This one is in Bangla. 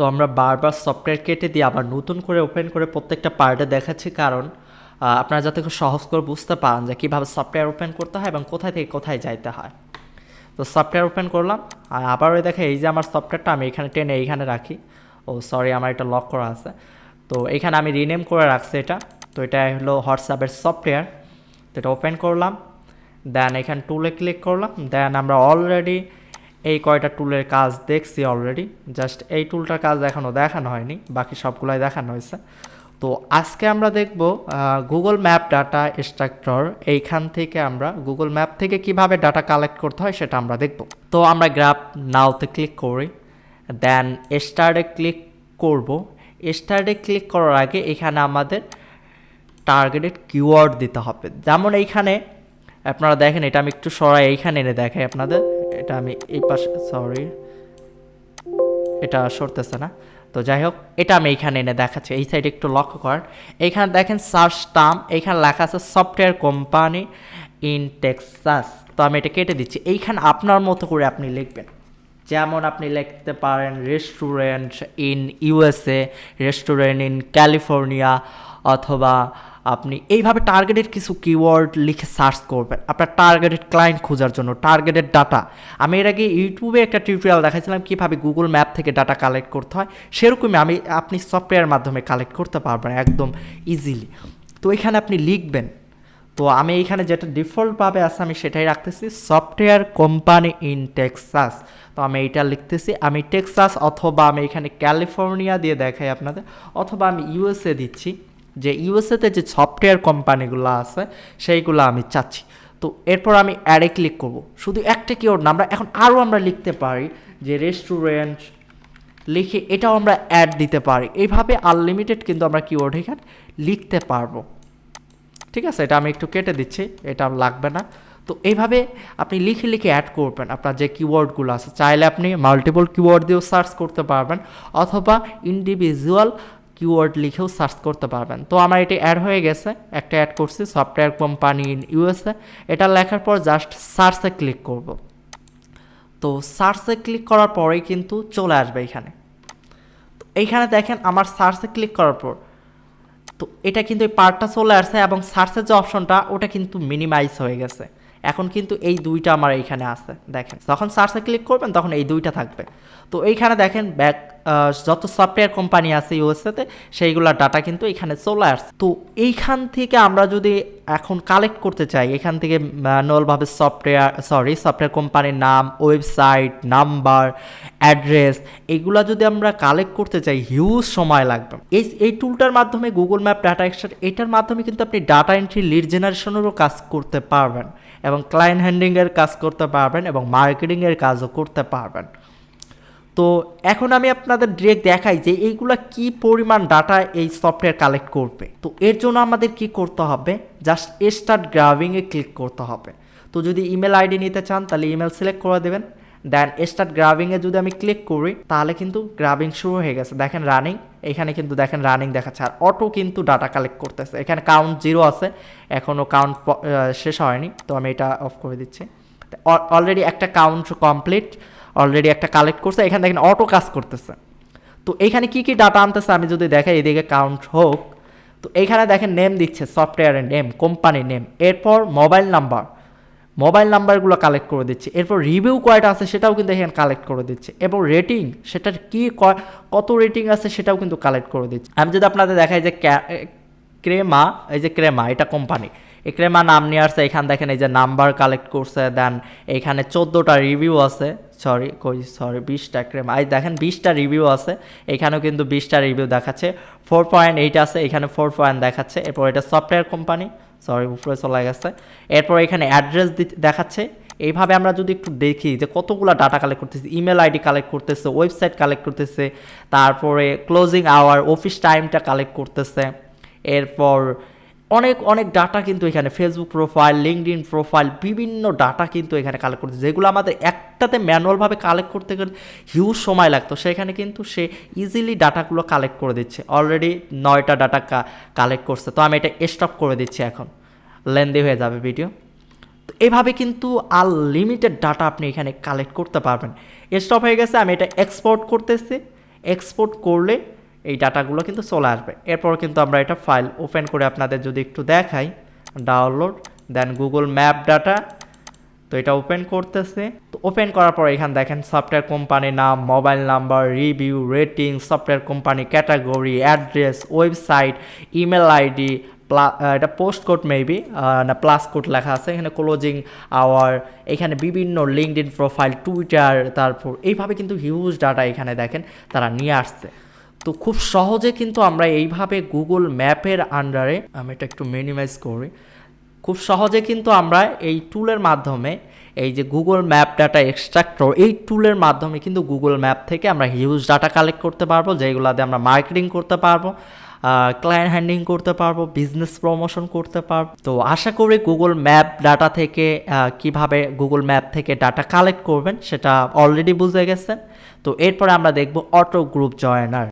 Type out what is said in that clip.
তো আমরা বারবার সফটওয়্যার কেটে দিয়ে আবার নতুন করে ওপেন করে প্রত্যেকটা পার্টে দেখাচ্ছি। কারণ আপনারা যাতে খুব সহজ করে বুঝতে পারেন যে কীভাবে সফটওয়্যার ওপেন করতে হয় এবং কোথায় থেকে কোথায় যাইতে হয়। তো সফটওয়্যার ওপেন করলাম। আর আবার ওই দেখে এই যে আমার সফটওয়্যারটা আমি এখানে টেনে এইখানে রাখি। ও সরি আমার এটা লক করা আছে। তো এখানে আমি রিনেম করে রাখছি এটা। তো এটা হলো হোয়াটসঅ্যাপের সফটওয়্যার তো এটা ওপেন করলাম। দেন এখানে টুলে ক্লিক করলাম। দেন আমরা অলরেডি এই কয়টা টুলের কাজ দেখছি অলরেডি জাস্ট এই টুলটার কাজ এখনও দেখানো হয়নি, বাকি সবগুলাই দেখানো হয়েছে। তো আজকে আমরা দেখব গুগল ম্যাপ ডাটা স্ট্রাকচার এইখান থেকে আমরা গুগল ম্যাপ থেকে কীভাবে ডাটা কালেক্ট করতে হয় সেটা আমরা দেখব। তো আমরা গ্রাফ নাওতে ক্লিক করি দেন স্টার্টে ক্লিক করব। স্টার্টে ক্লিক করার আগে এখানে আমাদের টার্গেটেড কিওয়ার্ড দিতে হবে। যেমন এইখানে, আপনারা দেখেন এটা আমি একটু সরাই, এইখানে এনে দেখাই আপনাদের। এটা আমি এই পাশে সরি এটা সরতেছে না। তো যাই হোক এটা আমি এইখানে এনে দেখাচ্ছি। এই সাইডে একটু লক্ষ্য করেন এইখানে দেখেন সার্চ টার্ম এইখানে লেখা আছে সফটওয়্যার কোম্পানি ইন টেক্সাস তো আমি এটা কেটে দিচ্ছি। এইখানে আপনার মতো করে আপনি লিখবেন। যেমন আপনি লিখতে পারেন restaurant in USA restaurant in California অথবা আপনি এইভাবে টার্গেটেড কিছু কিওয়ার্ড লিখে সার্চ করবেন। আপনার টার্গেটেড ক্লায়েন্ট খোঁজার জন্য টার্গেটেড ডাটা আমি এর আগে ইউটিউবে একটা টিউটোরিয়াল দেখাইছিলাম কীভাবে গুগল ম্যাপ থেকে ডাটা কালেক্ট করতে হয়। সেরকমই আমি, আপনি সফটওয়্যার মাধ্যমে কালেক্ট করতে পারবেন একদম ইজিলি তো এখানে আপনি লিখবেন তো আমি এখানে যেটা ডিফল্টভাবে আছে, আমি সেটাই রাখতেছি। সফটওয়্যার কোম্পানি ইন টেক্সাস তো আমি এইটা লিখতেছি, আমি টেক্সাস অথবা আমি এখানে ক্যালিফোর্নিয়া দিয়ে দেখাই আপনাদের, অথবা আমি ইউএসএ দিচ্ছি। যে ইউএসএতে যে সফটওয়্যার কোম্পানিগুলো আছে, সেইগুলো আমি চাচ্ছি। তো এরপর আমি অ্যাডে ক্লিক করব। শুধু একটা কিওয়ার্ড না, আমরা এখন আরও আমরা লিখতে পারি, যে রেস্টুরেন্ট লিখে এটাও আমরা অ্যাড দিতে পারি। এইভাবে আনলিমিটেড কিন্তু আমরা কিওয়ার্ড এখানে লিখতে পারব। ঠিক আছে? এটা আমি একটু কেটে দিচ্ছি, এটা লাগবে না। তো এইভাবে আপনি লিখে লিখে অ্যাড করবেন আপনার যে কিওয়ার্ডগুলো আছে। চাইলে আপনি মাল্টিপল কিওয়ার্ড দিয়েও সার্চ করতে পারবেন, অথবা ইন্ডিভিজুয়াল কিওয়ার্ড লিখেও সার্চ করতে পারবেন। তো আমার এটি অ্যাড হয়ে গেছে, একটা অ্যাড করছি সফটওয়্যার কোম্পানি ইন ইউএসএ এটা লেখার পর জাস্ট সার্চে ক্লিক করব। তো সার্চে ক্লিক করার পরেই কিন্তু চলে আসবে এখানে। তো এইখানে দেখেন, আমার সার্চে ক্লিক করার পর তো এটা কিন্তু এই পার্টটা চলে আসছে এবং সার্চের যে অপশনটা ওটা কিন্তু মিনিমাইজ হয়ে গেছে। এখন কিন্তু এই দুইটা আমার এইখানে আছে, দেখেন। যখন সার্চে ক্লিক করবেন, তখন এই দুইটা থাকবে। তো এইখানে দেখেন ব্যাক যত সফটওয়্যার কোম্পানি আছে ইউএসএতে সেইগুলোর ডাটা কিন্তু এখানে চলে আসছে। তো এইখান থেকে আমরা যদি এখন কালেক্ট করতে চাই, এখান থেকে ম্যানুয়ালভাবে সফটওয়্যার সরি সফটওয়্যার কোম্পানির নাম ওয়েবসাইট নাম্বার অ্যাড্রেস এগুলা যদি আমরা কালেক্ট করতে চাই হিউজ সময় লাগবে। এই এই টুলটার মাধ্যমে গুগল ম্যাপ ডাটা এক্সট্রা এটার মাধ্যমে কিন্তু আপনি ডাটা এন্ট্রি লিড জেনারেশনেরও কাজ করতে পারবেন এবং ক্লায়েন্ট হ্যান্ডিংয়ের কাজ করতে পারবেন এবং মার্কেটিংয়ের কাজও করতে পারবেন। তো এখন আমি আপনাদের ডিরেক্ট দেখাই যে এইগুলা কি পরিমাণ ডাটা এই সফটওয়্যার কালেক্ট করবে। তো এর জন্য আমাদের কি করতে হবে? জাস্ট স্টার্ট গ্রাভিংয়ে ক্লিক করতে হবে। তো যদি ইমেল আইডি নিতে চান, তাহলে ইমেল সিলেক্ট করে দেবেন। দেন স্টার্ট গ্রাভিংয়ে যদি আমি ক্লিক করি, তাহলে কিন্তু গ্রাভিং শুরু হয়ে গেছে। দেখেন রানিং এখানে কিন্তু দেখেন রানিং দেখাচ্ছে। আর অটো কিন্তু ডাটা কালেক্ট করতেছে। এখানে কাউন্ট জিরো আছে এখনও কাউন্ট শেষ হয়নি। তো আমি এটা অফ করে দিচ্ছি। অলরেডি একটা কাউন্ট কমপ্লিট অলরেডি একটা কালেক্ট করছে, এখানে দেখেন অটো কাজ করতেছে। তো এইখানে কি কি ডাটা আনতেছে আমি যদি দেখাই, এদিকে কাউন্ট হোক, তো এইখানে দেখেন নেম দিচ্ছে সফটওয়্যারের নেম কোম্পানির নেম এরপর মোবাইল নাম্বার মোবাইল নাম্বারগুলো কালেক্ট করে দিচ্ছে। এরপর রিভিউ কয়টা আছে সেটাও কিন্তু এখানে কালেক্ট করে দিচ্ছে। এবং রেটিং সেটার কি কত রেটিং আছে সেটাও কিন্তু কালেক্ট করে দিচ্ছে। আমি যদি আপনাদের দেখাই যে ক্রেমা, এই যে ক্রেমা, এটা কোম্পানি এই ক্রেমা নাম নিয়ে আসছে, এখানে দেখেন এই যে নাম্বার কালেক্ট করছে দেন এখানে চোদ্দোটা রিভিউ আছে সরি কই সরি বিশটা ক্রেমা এই দেখেন বিশটা রিভিউ আছে, এখানেও কিন্তু বিশটা রিভিউ দেখাচ্ছে ফোর পয়েন্ট এইট আছে, এখানে ফোর পয়েন্ট দেখাচ্ছে, এরপর এটা সফটওয়্যার কোম্পানি সরি উপরে চলে গেছে, এরপর এখানে অ্যাড্রেস দেখাচ্ছে, এইভাবে আমরা যদি একটু দেখি যে কতগুলো ডাটা কালেক্ট করতেছে ইমেল আইডি কালেক্ট করতেছে ওয়েবসাইট কালেক্ট করতেছে, তারপরে ক্লোজিং আওয়ার অফিস টাইমটা কালেক্ট করতেছে, এরপর অনেক অনেক ডাটা কিন্তু এখানে ফেসবুক প্রোফাইল লিঙ্কড প্রোফাইল বিভিন্ন ডাটা কিন্তু এখানে কালেক্ট করতে যেগুলো আমাদের একটাতে ম্যানুয়ালভাবে কালেক্ট করতে গেলে হিউজ সময় লাগতো। সেখানে কিন্তু সে ইজিলি ডাটাগুলো কালেক্ট করে দিচ্ছে। অলরেডি নয়টা ডাটা কালেক্ট করছে। তো আমি এটা স্টপ করে দিচ্ছি এখন। লেন্দি হয়ে যাবে ভিডিও তো এভাবে কিন্তু আনলিমিটেড ডাটা আপনি এখানে কালেক্ট করতে পারবেন। স্টপ হয়ে গেছে, আমি এটা এক্সপোর্ট করতেছি। এক্সপোর্ট করলে এই ডাটাগুলো কিন্তু চলে আসবে। এরপর কিন্তু আমরা এটা ফাইল ওপেন করে আপনাদের যদি একটু দেখাই, download, then Google map data, তো এটা ওপেন করতেছে। তো ওপেন করার পর এখানে দেখেন সফটওয়্যার কোম্পানির নাম, mobile number, review, rating, software company category, address, website, email ID, প্লা এটা পোস্ট কোড মেবি না প্লাস কোড লেখা আছে, এখানে ক্লোজিং আওয়ার, এখানে বিভিন্ন লিঙ্কড ইন প্রোফাইল, টুইটার, তারপর এইভাবে কিন্তু হিউজ ডাটা এখানে দেখেন তারা নিয়ে আসছে। তো খুব সহজে কিন্তু আমরা এইভাবে গুগল ম্যাপের আন্ডারে আমি এটা একটু মিনিমাইজ করি, খুব সহজে কিন্তু আমরা এই টুলের মাধ্যমে, এই যে গুগল ম্যাপ ডাটা এক্সট্রাক্টর এই টুলের মাধ্যমে কিন্তু গুগল ম্যাপ থেকে আমরা হিউজ ডাটা কালেক্ট করতে পারব যেগুলোতে আমরা মার্কেটিং করতে পারব ক্লায়েন্ট হ্যান্ডিং করতে পারব বিজনেস প্রমোশন করতে পারব। তো আশা করি গুগল ম্যাপ ডাটা থেকে কীভাবে গুগল ম্যাপ থেকে ডাটা কালেক্ট করবেন, সেটা অলরেডি বুঝে গেছেন। তো এরপরে আমরা দেখব অটো গ্রুপ জয়েনার